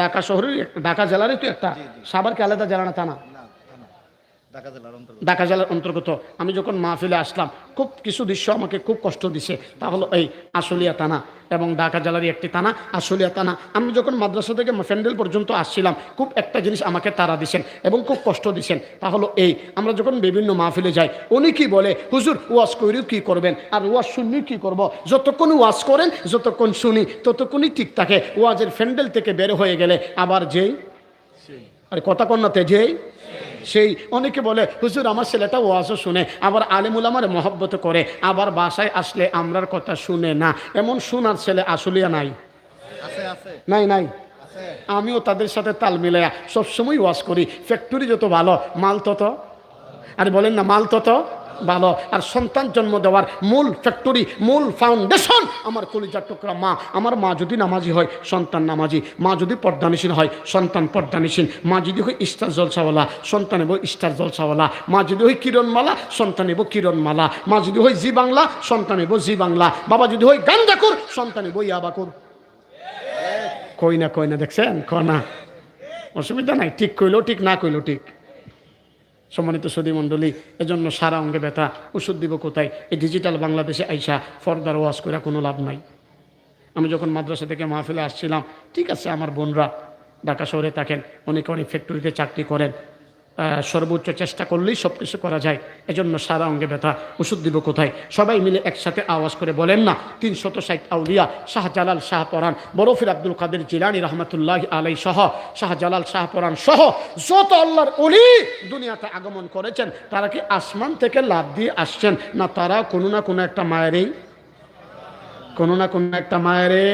ঢাকা শহরের ঢাকা জেলারই তো একটা। সাভারকে আলাদা জেলা না তা না। ঢাকা জেলার অন্তর্গত। আমি যখন মাহফিলে আসলাম খুব কিছু দৃশ্য আমাকে খুব কষ্ট দিছে। তা হলো এই আশুলিয়া থানা এবং ঢাকা জেলারই একটি থানা আশুলিয়া থানা। আমি যখন মাদ্রাসা থেকে ফ্যান্ডেল পর্যন্ত আসছিলাম খুব একটা জিনিস আমাকে তারা দিছেন এবং খুব কষ্ট দিছেন। তা হলো এই আমরা যখন বিভিন্ন মাহফিলে যাই উনি কি বলে হুজুর ওয়াজ করিও কি করবেন? আর ওয়াজ শুনলি কি করব? যতক্ষণ ওয়াজ করেন যতক্ষণ শুনি ততক্ষণই ঠিক থাকে। ওয়াজের ফ্যান্ডেল থেকে বের হয়ে গেলে আবার যেই? আরে কথা কন্যাতে যেই? সেই অনেকে বলে হুজুর আমার ছেলেটা ওয়াজও শুনে আবার আলিমুল আমার মহব্বত করে আবার বাসায় আসলে আমরার কথা শুনে না। এমন শোনার ছেলে আসলিয়া নাই। নাই নাই। আমিও তাদের সাথে তাল মিলাইয়া সবসময় ওয়াজ করি। ফ্যাক্টরি যত ভালো মাল তত। আর বলেন না মাল তত? ভালো। আর সন্তান জন্ম দেওয়ার মূল ফ্যাক্টরি মূল ফাউন্ডেশন আমার কলিজার টুকরা মা। আমার মা যদি নামাজি হয়, সন্তান নামাজি। মা যদি পর্দানিসীন হয়, সন্তান পর্দানিসীন মা যদি হয় ইস্টার জলসাওয়ালা, সন্তান এব ইস্টার জলসাওয়ালা। মা যদি হয় কিরণমালা, সন্তান এব কিরণমালা। মা যদি হয় জি বাংলা, সন্তান এব জি বাংলা। বাবা যদি হয় গাঞ্জাকুর সন্তান এব ইয়াবাকুর কই না কই না, দেখছেন? ক না? অসুবিধা নাই। ঠিক কইলেও ঠিক না কইলেও ঠিক। সম্মানিত সদী মণ্ডলী, এজন্য সারা অঙ্গে ব্যথা, ওষুধ দিব কোথায়? এই ডিজিটাল বাংলাদেশে আইসা ফর্দার ওয়াজ করে কোনো লাভ নাই। আমি যখন মাদ্রাসা থেকে মাহফিলে আসছিলাম, ঠিক আছে, আমার বোনরা ঢাকা শহরে থাকেন অনেকে অনেক ফ্যাক্টরিতে চাকরি করেন সর্বোচ্চ চেষ্টা করলেই সব কিছু করা যায়। এজন্য সারা অঙ্গে ব্যথা। ওষুধ দিব কোথায়? সবাই মিলে একসাথে আওয়াজ করে বলেন না, তিনশত ষাট আউলিয়া শাহজালাল শাহপরান বরফির আব্দুল কাদের জিলানি রহমতুল্লাহ আলাই সহ, শাহজালাল শাহপরান সহ যত আল্লাহর অলি দুনিয়াতে আগমন করেছেন, তারা কি আসমান থেকে লাভ দিয়ে আসছেন? না, তারা কোনো না কোনো একটা মায়েরই, কোনো না কোনো একটা মায়েরে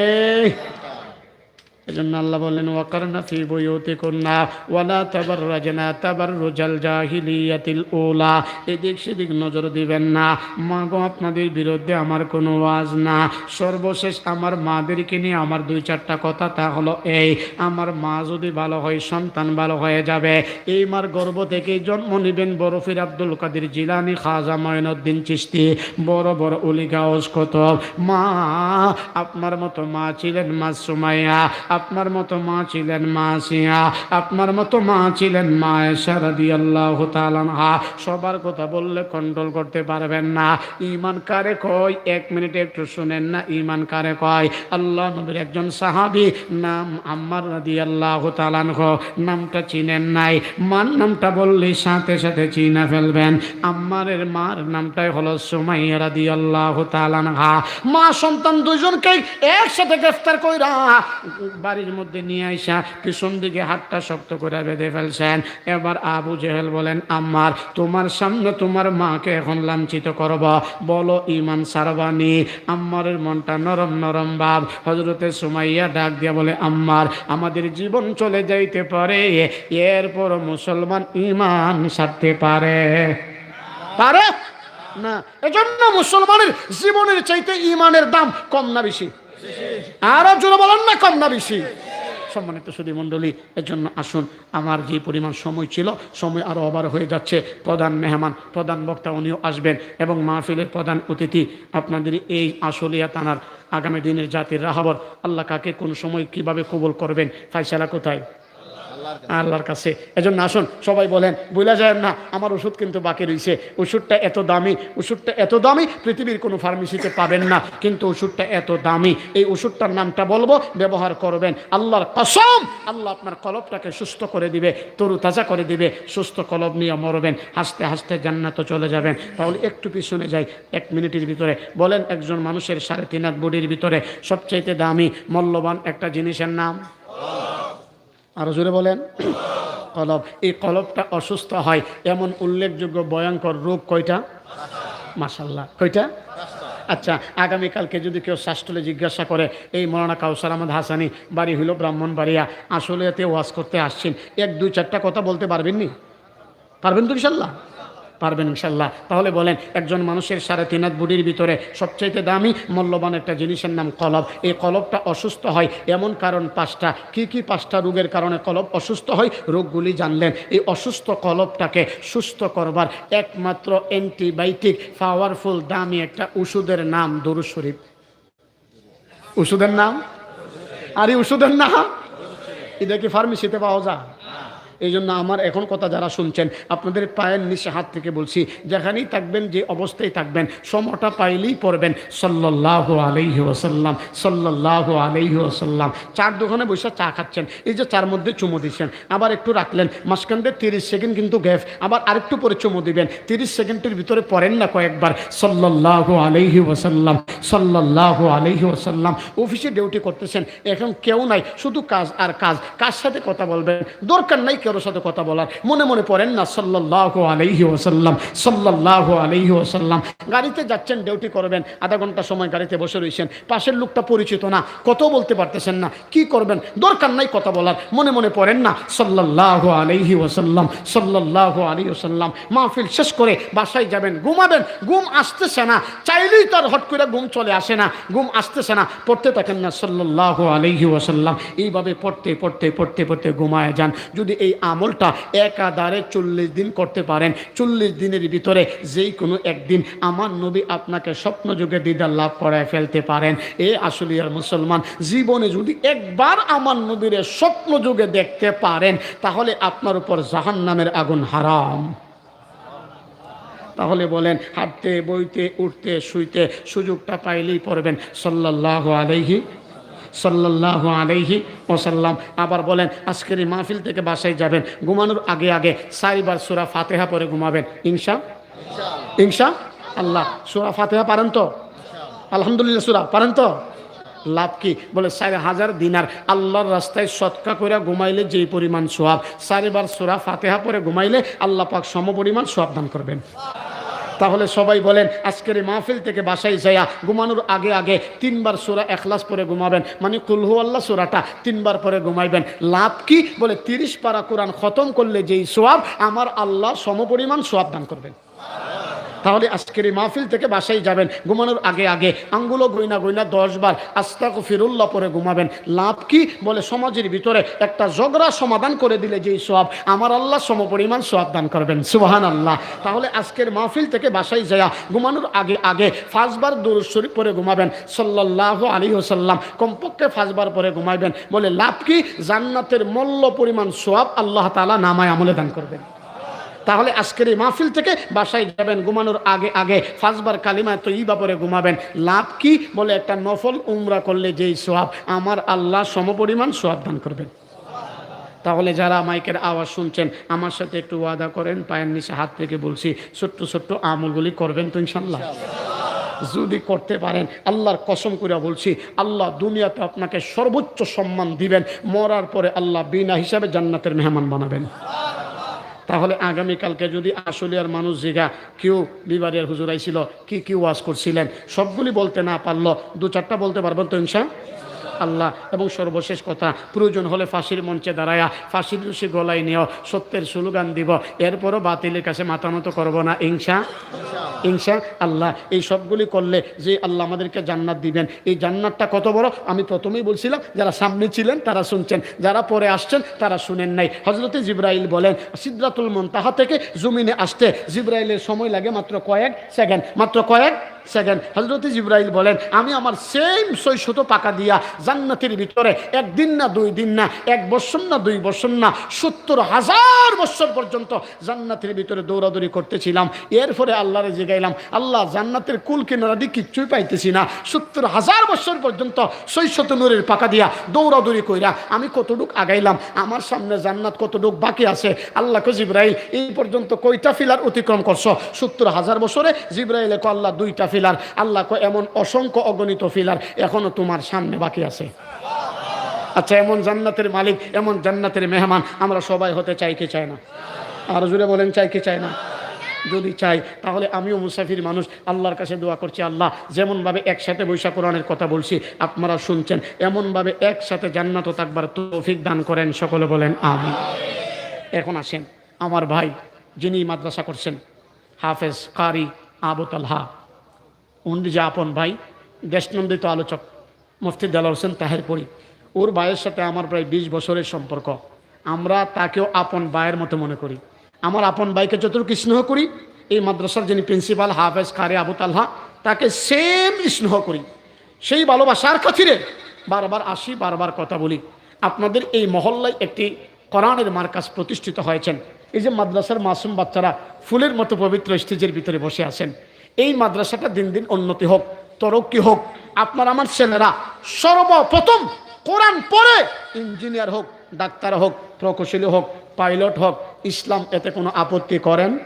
এজন্য আল্লাহ বললেন, ওয়াকারনা ফি বইতে কন্যা ওয়ালা তাবার রাজনা তাবার রোজাল জাহিলিয়াতিল ওলা এদিক সেদিক নজর দিবেন না। মা গো, আপনাদের বিরুদ্ধে আমার কোনো ওয়াজ না। সর্বশেষ আমার মাদেরকে নিয়ে আমার দুই চারটা কথা তা হলো এই, আমার মা যদি ভালো হয়, সন্তান ভালো হয়ে যাবে। এই মার গর্ব থেকে জন্ম নিবেন বরফির আব্দুল কাদের জিলানি খাজা ময়নুদ্দিন চিস্তি বড় বড় উলি গাউস কত মা, আপনার মতো মা ছিলেন মা সুমাইয়া আপনার মতো মা ছিলেন মা সিয়া, আপনার মতো মা ছিলেন মা সারাদি আল্লাহ তালানহা সবার কথা বললে কন্ট্রোল করতে পারবেন না। ইমান কারে কয়? এক মিনিটে একটু শুনেন না ইমান কারে কয়? আল্লাহ নবীর একজন সাহাবি, নাম আম্মার রাদি আল্লাহ তালানহ নামটা চিনেন নাই। মার নামটা বললে সাথে সাথে চিনা ফেলবেন। আম্মারের মার নামটাই হলো সুমাইয়া রাদি আল্লাহ তালানহা মা সন্তান দুজনকে একসাথে গ্রেফতার কইরা বাড়ির মধ্যে নিয়ে আইসা পিছন দিকে হাতটা শক্ত করে বেঁধে ফেলছেন। এবার আবু জেহেল বলেন, আম্মার, তোমার সামনে তোমার মাকে এখন লাঞ্ছিত করব। বলো ইমান সারবানি আম্মারের মনটা নরম নরম ভাব। হজরতে সুমাইয়া ডাক দিয়া বলে, আম্মার, আমাদের জীবন চলে যাইতে পারে, এরপর মুসলমান ইমান সারতে পারে। পারে? না, এজন্য মুসলমানের জীবনের চাইতে ইমানের দাম কম না বেশি। আরও জোরে বলেন না, কম না বেশি। সম্মানিত সুদী মণ্ডলী এর জন্য আসুন। আমার যে পরিমাণ সময় ছিল, সময় আরও অবার হয়ে যাচ্ছে। প্রধান মেহমান, প্রধান বক্তা, উনিও আসবেন এবং মাহফিলের প্রধান অতিথি আপনাদের এই আসলিয়া থানার আগামী দিনের জাতির রাহাবর। আল্লাহ কাকে কোন সময় কীভাবে কবল করবেন? ফাইসালা কোথায়? আল্লাহর কাছে। এজন্য আসুন, সবাই বলেন বুঝলা যায় না, আমার ওষুধ কিন্তু বাকি রয়েছে ওষুধটা এত দামি, ওষুধটা এত দামি, পৃথিবীর কোনো ফার্মেসিতে পাবেন না, কিন্তু ওষুধটা এত দামি। এই ওষুধটার নামটা বলব, ব্যবহার করবেন। আল্লাহর কসম, আল্লাহ আপনার কলবটাকে সুস্থ করে দিবে তরু তাজা করে দিবে, সুস্থ কলব নিয়ে মরবেন, হাসতে হাসতে জান্নাত চলে যাবেন। তাহলে একটু পিছনে যাই, এক মিনিটের ভিতরে। বলেন একজন মানুষের সাড়ে তিন হাত বডির ভিতরে সবচাইতে দামি, মূল্যবান একটা জিনিসের নাম? আরও জোরে বলেন। কলব, এই কলবটা অসুস্থ হয়, এমন উল্লেখযোগ্য ভয়ঙ্কর রোগ কয়টা? মাসাল্লাহ কয়টা? আচ্ছা আগামীকালকে যদি কেউ শাস্ত্রলে জিজ্ঞাসা করে, এই মরানা কাউসার আহমদ হাসানি, বাড়ি হইল ব্রাহ্মণবাড়িয়া আসলে এতে ওয়াজ করতে আসছেন। এক, দুই, চারটা কথা বলতে পারবেননি? পারবেন তো ইনশাল্লাহ পারবেন ইনশাল্লাহ তাহলে বলেন, একজন মানুষের সাড়ে তিন হাত বুড়ির ভিতরে সবচাইতে দামি, মূল্যবান একটা জিনিসের নাম কলব। এই কলবটা অসুস্থ হয়, এমন কারণ পাঁচটা। কি কি পাঁচটা রোগের কারণে কলব অসুস্থ হয়? রোগগুলি জানলেন। এই অসুস্থ কলবটাকে সুস্থ করবার একমাত্র অ্যান্টিবায়োটিক, পাওয়ারফুল, দামি একটা ওষুধের নাম দরু শরীফ। ওষুধের নাম? আর এই ওষুধের নাম? এটা কি ফার্মেসিতে পাওয়া যায়? এই জন্য আমার এখন কথা যারা শুনছেন, আপনাদের পায়ের নিচে হাত থেকে বলছি, যেখানেই থাকবেন, যে অবস্থায় থাকবেন, সময়টা পাইলেই পড়বেন। সাল্লাহ আলাইহি ওসাল্লাম সাল্লাহ আলাইহি ওসাল্লাম চার দোকানে বসে চা খাচ্ছেন, এই যে চার মধ্যে চুমো দিচ্ছেন, আবার একটু রাখলেন মাঝখান তিরিশ সেকেন্ড কিন্তু গ্যাপ, আবার আরেকটু পরে চুমো দিবেন। তিরিশ সেকেন্ডের ভিতরে পড়েন না কয়েকবার। সাল্লাহ আলাইহি ওসাল্লাম সাল্লাহ আলাইহি ওসাল্লাম অফিসে ডিউটি করতেছেন, এখন কেউ নাই, শুধু কাজ আর কাজ। কার সাথে কথা বলবেন? দরকার নাই কারোর সাথে কথা বলার। মনে মনে পড়েন না সাল্লাহ আলাইহি ওসাল্লাম সাল্লাহ আলাইহি ওসাল্লাম গাড়িতে যাচ্ছেন, ডিউটি করবেন, আধা ঘণ্টা সময় গাড়িতে বসে রয়েছেন পাশের লোকটা পরিচিত না কত বলতে পারতেছেন না, কি করবেন? দরকার নাই কথা বলার। মনে মনে পড়েন না সাল্লাহ আলাইহি ওসাল্লাম সাল্লাহ আলাইহি ওসাল্লাম মাহফিল শেষ করে বাসায় যাবেন, ঘুমাবেন। ঘুম আসতেছে না, চাইলেই তার হট করে ঘুম চলে আসে না। ঘুম আসতেছে না, পড়তে থাকেন না সাল্লাহ আলাইহি ওসাল্লাম এইভাবে পড়তে পড়তে পড়তে পড়তে ঘুমায় যান। যদি এই আমলটা একাধারে চল্লিশ দিন করতে পারেন। চল্লিশ দিনের ভিতরে যেই কোনো একদিন আমার নবী আপনাকে স্বপ্ন যুগে দিদার লাভ করায় ফেলতে পারেন। এ আসলিয়ার মুসলমান, জীবনে যদি একবার আমার নবীরে স্বপ্ন যুগে দেখতে পারেন, তাহলে আপনার উপর জাহান নামের আগুন হারাম। তাহলে বলেন, হাঁটতে, বইতে, উঠতে, শুইতে সুযোগটা পাইলেই পড়বেন। সাল্লাহ আলাইহি সাল্লাহ আলাইহি ওসাল্লাম আবার বলেন, আজকের এই মাহফিল থেকে বাসায় যাবেন। ঘুমানোর আগে আগে চারিবার সুরা ফাতেহা পরে ঘুমাবেন। ইনশা ইনশা আল্লাহ। সুরা ফাতেহা পারেন তো? আলহামদুলিল্লাহ সুরা। পারেন তো? লাভ কি? বলে সাড়ে হাজার দিনার আল্লাহর রাস্তায় সৎকা করে ঘুমাইলে যেই পরিমাণ সোয়াব চারিবার সুরা ফাতেহা পরে ঘুমাইলে আল্লাহ পাক সম পরিমাণ সোয়াব দান করবেন। তাহলে সবাই বলেন, আজকের মাহফিল থেকে বাসায় যাইয়া ঘুমানোর আগে আগে তিনবার সোরা এখলাস পরে ঘুমাবেন। মানে কুলহু আল্লাহ সোরাটা তিনবার পরে ঘুমাইবেন। লাভ কি? বলে তিরিশ পারা কোরআন খতম করলে যেই সোয়াব আমার আল্লাহ সমপরিমাণ সোয়াব দান করবেন। তাহলে আজকের এই মাহফিল থেকে বাসায় যাবেন, ঘুমানোর আগে আগে আঙ্গুলো গইনা গইনা দশ বার আস্তাক ফিরুল্লাহ পরে ঘুমাবেন। লাভ কি? বলে সমাজের ভিতরে একটা ঝগড়া সমাধান করে দিলে যেই সব, আমার আল্লাহ সমপরিমাণ সব দান করবেন। সুবাহান আল্লাহ তাহলে আজকের মাহফিল থেকে বাসায় যায়া ঘুমানোর আগে আগে ফাঁসবার দূর শরীফ পরে ঘুমাবেন। সাল্লাহ আলী ওসাল্লাম কমপক্ষে ফাঁসবার পরে ঘুমাইবেন। বলে লাভ কি? জান্নাতের মল্ল পরিমাণ সোয়াব আল্লাহ তালা নামায় আমলে দান করবেন। তাহলে আজকের এই মাহফিল থেকে বাসায় যাবেন, ঘুমানোর আগে আগে ফাঁসবার কালিমায় তো ই ব্যাপারে ঘুমাবেন। লাভ কি বলে একটা নফল উমরা করলে যেই সোয়াব, আমার আল্লাহ সমপরিমাণ সোয়াব দান করবেন। তাহলে যারা মাইকের আওয়াজ শুনছেন, আমার সাথে একটু ওয়াদা করেন, পায়ের নিচে হাত থেকে বলছি, ছোট্ট ছোট্ট আমলগুলি করবেন তো ইনশাল্লাহ যদি করতে পারেন, আল্লাহর কসম করে বলছি, আল্লাহ দুনিয়াতে আপনাকে সর্বোচ্চ সম্মান দিবেন, মরার পরে আল্লাহ বিনা হিসাবে জান্নাতের মেহমান বানাবেন। তাহলে আগামীকালকে যদি আশুলিয়ার মানুষ জিগা কেউ বিবারের হুজুরাইছিল কি কি ওয়াজ করছিলেন? সবগুলি বলতে না পারল দু চারটা বলতে পারবেন তো ইনশা? আল্লাহ এবং সর্বশেষ কথা, প্রয়োজন হলে ফাঁসির মঞ্চে দাঁড়ায়া, ফাঁসির রুশি গলায় নিও, সত্যের স্লোগান দিব। এরপরও বাতিলের কাছে মাথা মতো করব না। ইনশা ইনশা আল্লাহ। এই সবগুলি করলে যে আল্লাহ আমাদেরকে জান্নাত দিবেন। এই জান্নাতটা কত বড়? আমি প্রথমেই বলছিলাম, যারা সামনে ছিলেন তারা শুনছেন, যারা পরে আসছেন তারা শুনেন নাই। হজরতে জিব্রাইল বলেন, সিদ্রাতুল মন্তাহা থেকে জমিনে আসতে জিব্রাইলের সময় লাগে মাত্র কয়েক সেকেন্ড। মাত্র কয়েক সেকেন্ড হজরতে জিব্রাইল বলেন, আমি আমার সেম শৈশত পাকা দিয়া জান্নাতের ভিতরে একদিন না দুই দিন না, এক বছর না দুই বছর না, সত্তর হাজার বছর পর্যন্ত জান্নাতের ভিতরে দৌড়াদৌড়ি করতেছিলাম। এরপরে আল্লাহরে জিগাইলাম, আল্লাহ, জান্নাতের কুল কিনারা দিয়ে কিচ্ছুই পাইতেছি না। সত্তর হাজার বছর পর্যন্ত শৈশত নূরের পাকা দিয়া দৌড়াদৌড়ি কইরা আমি কতটুক আগাইলাম, আমার সামনে জান্নাত কতটুক বাকি আছে? আল্লাহকে জিব্রাইল, এই পর্যন্ত কয়টা ফিলার অতিক্রম করছ? সত্তর হাজার বছরে জিব্রাইলে কো আল্লাহ, দুইটা ফিলার, আল্লাহ এমন অসংখ্য অগণিত ফিলার এখনও তোমার সামনে বাকি আছে। আচ্ছা এমন জান্নাতের মালিক, এমন জান্নাতের মেহমান, আমরা সবাই হতে চাই কি চাই না? আর জুড়ে বলেন, চাই কি চাই না? যদি চাই, তাহলে আমিও মুসাফির মানুষ, আল্লাহর কাছে দোয়া করছি, আল্লাহ, যেমনভাবে একসাথে বৈশাখ কোরআনের কথা বলছি, আপনারা শুনছেন, এমনভাবে একসাথে জান্নাত থাকবার তৌফিক দান করেন, সকলে বলেন আমি এখন আসেন, আমার ভাই, যিনি মাদ্রাসা করছেন, হাফেজ কারি আবু তালহা। উনি যে আপন ভাই, দেশনন্দিত আলোচক মুফতি দেলার হোসেন তাহের তাহেরপুরি ওর ভাইয়ের সাথে আমার প্রায় বিশ বছরের সম্পর্ক। আমরা তাকেও আপন ভাইয়ের মতো মনে করি। আমার আপন ভাইকে যতটুকু স্নেহ করি, এই মাদ্রাসার যিনি প্রিন্সিপাল হাফেজ কারে আবু তালহা, তাকে সেম স্নেহ করি। সেই ভালোবাসার খাতিরে বারবার আসি, বারবার কথা বলি। আপনাদের এই মহল্লায় একটি কোরআনের মার্কাজ প্রতিষ্ঠিত হয়েছেন। এই যে মাদ্রাসার মাসুম বাচ্চারা ফুলের মতো পবিত্র স্টেজের ভিতরে বসে আছেন। এই মাদ্রাসাটা দিন দিন উন্নতি হোক, তরক্কি হোক। আপনার আমার ছেলেরা সর্বপ্রথম কোরআন পড়ে ইঞ্জিনিয়ার হোক, ডাক্তার হোক, প্রকৌশলী হোক, পাইলট হোক, ইসলাম এতে কোনো আপত্তি করেন?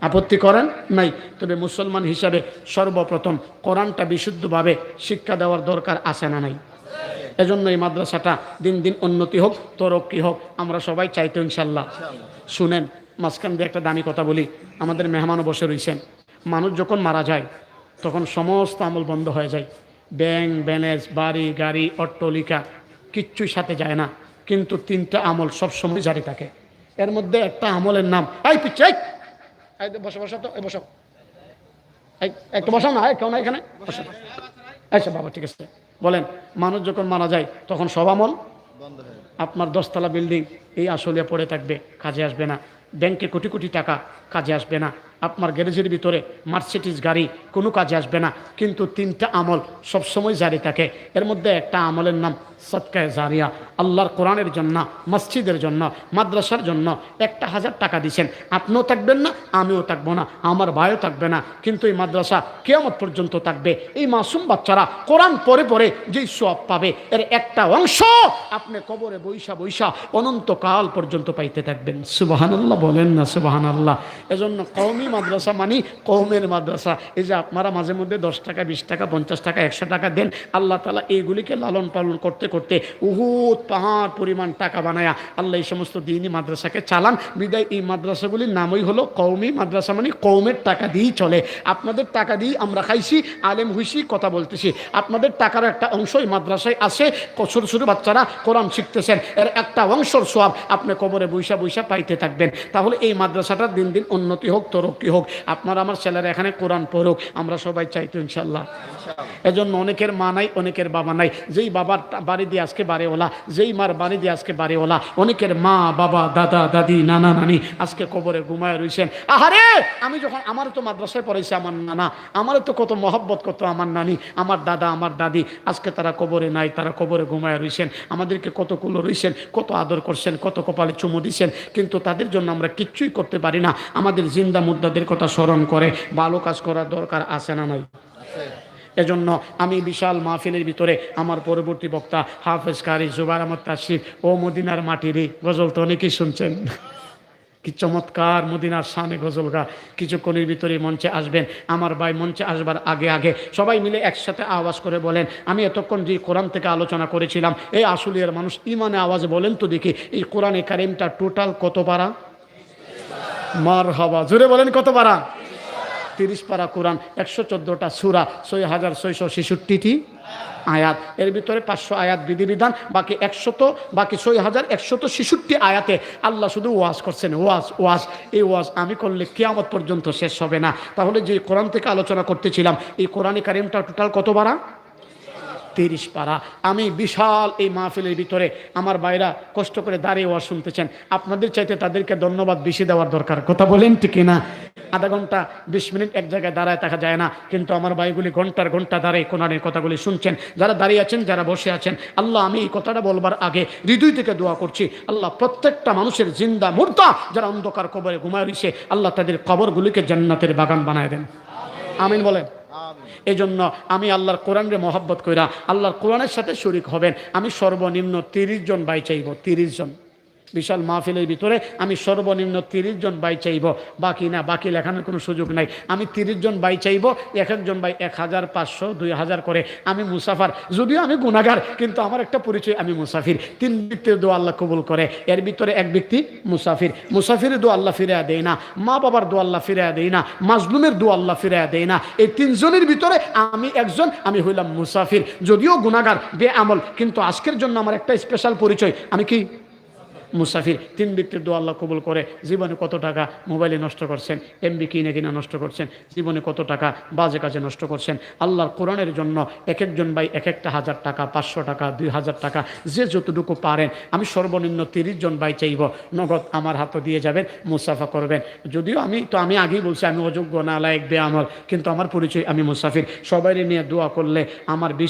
আপত্তি করেন? নাই। তবে মুসলমান হিসাবে সর্বপ্রথম কোরআনটা বিশুদ্ধভাবে শিক্ষা দেওয়ার দরকার আছে না নাই? এজন্য এই মাদ্রাসাটা দিন দিন উন্নতি হোক, তরক্কি হোক, আমরা সবাই চাইতো ইনশাল্লাহ। শুনেন, মাঝখান দিয়ে একটা দামি কথা বলি। আমাদের মেহমানও বসে রয়েছেন মানুষ যখন মারা যায়, তখন সমস্ত আমল বন্ধ হয়ে যায়। ব্যাংক, ব্যালেন্স, বাড়ি, গাড়ি অট্টলিকা কিচ্ছুই সাথে যায় না। কিন্তু তিনটা আমল সবসময় জারি থাকে। এর মধ্যে একটা আমলের নাম, এই পিচ্ছে বসো বসো তো বসো। একটু বসাও না কেউ না এখানে? বসো। আচ্ছা বাবা, ঠিক আছে। বলেন, মানুষ যখন মারা যায়, তখন সব আমল। আপনার দশতলা বিল্ডিং এই আসলে পড়ে থাকবে, কাজে আসবে না। ব্যাংকে কোটি কোটি টাকা, কাজে আসবে না। আপনার গ্যারেজের ভিতরে মার্সিডিস গাড়ি কোনো কাজে আসবে না। কিন্তু তিনটা আমল সবসময় জারি থাকে। এর মধ্যে একটা আমলের নাম সৎকায় জারিয়া আল্লাহর কোরআনের জন্য, মসজিদের জন্য, মাদ্রাসার জন্য একটা হাজার টাকা দিছেন। আপনিও থাকবেন না, আমিও থাকব না, আমার ভাইও থাকবে না। কিন্তু এই মাদ্রাসা কেয়ামত পর্যন্ত থাকবে। এই মাসুম বাচ্চারা কোরআন পরে পরে যেই সব পাবে, এর একটা অংশ আপনি কবরে বৈশা বৈশা অনন্তকাল পর্যন্ত পাইতে থাকবেন। সুবাহানাল্লাহ বলেন না সুবাহানাল্লাহ। এজন্য কৌমি মাদ্রাসা মানি কৌমের মাদ্রাসা। এই যে আপনারা মাঝে মধ্যে দশ টাকা, বিশ টাকা, পঞ্চাশ টাকা, একশো টাকা দেন, আল্লাহ তালা এইগুলিকে লালন পালন করতে করতে। উহুদ পাহাড় পরিমাণ টাকা বানায়া আল্লাহ এই সমস্ত দিনই মাদ্রাসাকে চালান। বিদায় এই মাদ্রাসাগুলির নামই হলো কৌমি মাদ্রাসা মানে কৌমের টাকা দিয়েই চলে। আপনাদের টাকা দিয়েই আমরা খাইছি, আলেম হইছি, কথা বলতেছি। আপনাদের টাকার একটা অংশ এই মাদ্রাসায় আসে ছোটো ছোটো বাচ্চারা কোরআন শিখতেছেন। এর একটা অংশর সব আপনি কবরে বৈশা বৈশা পাইতে থাকবেন। তাহলে এই মাদ্রাসাটা দিন দিন উন্নতি হোক, তরক্কি হোক। আপনার আমার ছেলেরা এখানে কোরআন পড়ুক, আমরা সবাই চাইতো ইনশাল্লাহ এজন্য অনেকের মা নাই, অনেকের বাবা নাই। যেই বাবার বাড়ি দিয়ে আজকে বাড়িওয়ালা যেই মার বাড়ি দিয়ে আজকে বাড়িওয়ালা অনেকের মা, বাবা, দাদা, দাদি, নানা, নানি আজকে কবরে ঘুমায় রয়েছেন আহারে! আমি যখন, আমার তো মাদ্রাসায় পড়াইছে আমার নানা আমারও তো কত মহব্বত করতো আমার নানি, আমার দাদা, আমার দাদি, আজকে তারা কবরে নাই, তারা কবরে ঘুমায় রয়েছেন আমাদেরকে কত কুলো রয়েছেন কত আদর করছেন, কত কপালে চুমু দিছেন, কিন্তু তাদের জন্য আমরা কিচ্ছুই করতে পারি না। আমাদের জিন্দা মুদ্দাদের কথা স্মরণ করে, ভালো কাজ করার দরকার আছে না আছে এজন্য আমি বিশাল মাহফিলের ভিতরে আমার পরবর্তী বক্তা হাফেজ কারি জুবার আহমদ তাসিফ ও মদিনার মাটিরে গজল তো অনেকেই শুনছেন। কি চমৎকার মদিনার সানে গজল গা। কিছুক্ষণের ভিতরে মঞ্চে আসবেন। আমার ভাই মঞ্চে আসবার আগে আগে সবাই মিলে একসাথে আওয়াজ করে বলেন, আমি এতক্ষণ যে কোরআন থেকে আলোচনা করেছিলাম, এই আসুলিয়ার মানুষ ইমানে আওয়াজ বলেন তো দেখি, এই কোরআনে কারিমটা টোটাল কত পারা? মার হাবা জোরে বলেন কত পারা? তিরিশ পারা কোরআন, একশো চোদ্দোটা সুরা, ছয় হাজার ছয়শো ছেষট্টিটি আয়াত। এর ভিতরে পাঁচশো আয়াত বিধিবিধান, বাকি একশত, বাকি ছয় হাজার একশত ছেষট্টি আয়াতে আল্লাহ শুধু ওয়াজ করছেন, ওয়াজ ওয়াজ। এই ওয়াজ আমি করলে কেয়ামত পর্যন্ত শেষ হবে না। তাহলে যে কোরআন থেকে আলোচনা করতেছিলাম, এই কোরআনে কারিমটা টোটাল কত বারা তিরিশ পারা। আমি বিশাল এই মাহফিলের ভিতরে আমার বাইরা কষ্ট করে দাঁড়িয়ে ওয়াজ শুনতেছেন। আপনাদের চাইতে তাদেরকে ধন্যবাদ বেশি দেওয়ার দরকার। কথা বলেন ঠিক না আধা ঘণ্টা, বিশ মিনিট এক জায়গায় দাঁড়ায় থাকা যায় না। কিন্তু আমার ভাইগুলি ঘণ্টার ঘণ্টা দাঁড়িয়ে কোরআনের কথাগুলি শুনছেন। যারা দাঁড়িয়ে আছেন, যারা বসে আছেন, আল্লাহ আমি এই কথাটা বলবার আগে হৃদয় থেকে দোয়া করছি। আল্লাহ প্রত্যেকটা মানুষের জিন্দা মুর্দা যারা অন্ধকার কবরে ঘুমায় রয়েছে, আল্লাহ তাদের কবরগুলিকে জান্নাতের বাগান বানায় দেন। আমিন বলেন। এই জন্য আমি আল্লাহর কোরআনকে মহব্বত কইরা আল্লাহর কোরআনের সাথে শরিক হবেন। আমি সর্বনিম্ন তিরিশ জন বাই চাইব, তিরিশ জন। বিশাল মাহফিলের ভিতরে আমি সর্বনিম্ন তিরিশ জন বাই চাইব। বাকি না, বাকি লেখানোর কোনো সুযোগ নাই। আমি তিরিশ জন বাই চাইব, এক একজন বাই এক হাজার পাঁচশো, দুই হাজার করে। আমি মুসাফার, যদিও আমি গুণাগার কিন্তু আমার একটা পরিচয়, আমি মুসাফির। তিন ব্যক্তির দোয়া আল্লাহ কবুল করে। এর ভিতরে এক ব্যক্তি মুসাফির। মুসাফিরের দোয়া আল্লাহ ফিরে দেয় না। মা বাবার দোয়া আল্লাহ ফিরে দেয় না। মাজলুমের দোয়া আল্লাহ ফিরে দেয় না। এই তিনজনের ভিতরে আমি একজন, আমি হইলাম মুসাফির। যদিও গুণাগার বে আমল কিন্তু আজকের জন্য আমার একটা স্পেশাল পরিচয়। আমি কি মুসাফির, তিন ব্যক্তির দোয়া আল্লাহ কবুল করে। জীবনে কত টাকা মোবাইলে নষ্ট করছেন এমবি কিনে কিনে নষ্ট করছেন, জীবনে কত টাকা বাজে কাজে নষ্ট করছেন। আল্লাহর কোরআনের জন্য এক একজন ভাই এক একটা হাজার টাকা, পাঁচশো টাকা, দুই হাজার টাকা, যে যতটুকু পারেন, আমি সর্বনিম্ন তিরিশ জন ভাই চাইব, নগদ আমার হাতে দিয়ে যাবেন, মুসাফা করবেন। যদিও আমি, তো আমি আগেই বলছি, আমি অযোগ্য না লায়ক বে আমল কিন্তু আমার পরিচয়, আমি মুসাফির। সবাই নিয়ে দোয়া করলে আমার বিশ্ব